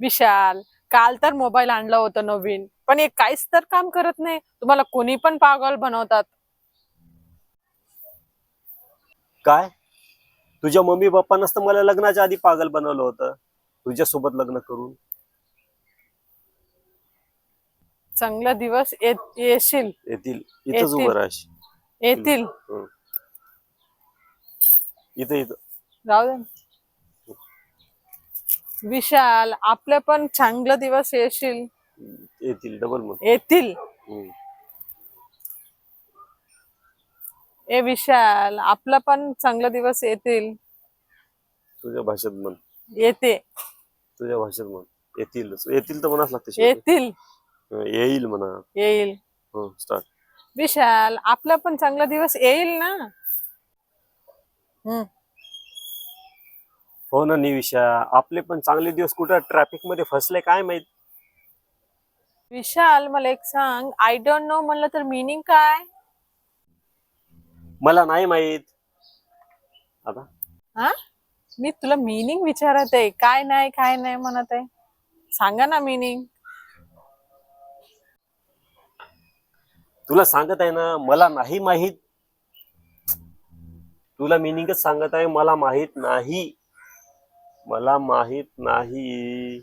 विशाल काल तर मोबाईल आणला होता नवीन पण हे काहीच तर काम करत नाही. तुम्हाला कोणी पण पागल बनवतात. काय? तुझ्या मम्मी पप्पांनाच तर मला लग्नाच्या आधी पागल बनवलं होतं. तुझ्यासोबत लग्न करून. चांगला दिवस येत- येशील. येतील. इथंच येतील. उभं राहायची येतील इथं इथं. जाऊ दे. विशाल आपले पण चांगलं दिवस येशील. येतील डबल म्हण येतील. ए विशाल आपला पण चांगला दिवस येतील. तुझ्या भाषेत म्हण. येते. तुझ्या भाषेत म्हण. येतील येतील तर म्हणाच लागते. येतील. येईल म्हणा. येईल. हो स्टार्ट विशाल आपला पण चांगला दिवस येईल ना? हम्म हो ना निविशा. आपले पण चांगले दिवस कुठं ट्रॅफिकमध्ये फसले काय माहीत? विशाल मला एक सांग. आय डोंट नो म्हणलं तर मिनिंग काय? मला नाही माहीत. आता? हा? मी तुला मिनिंग विचारत आहे. काय नाही काय नाही म्हणत आहे. सांगा ना मिनिंग तुला सांगत आहे ना मला नाही माहीत. तुला मिनिंगच सांगत आहे मला माहीत नाही. मला माहीत नाही.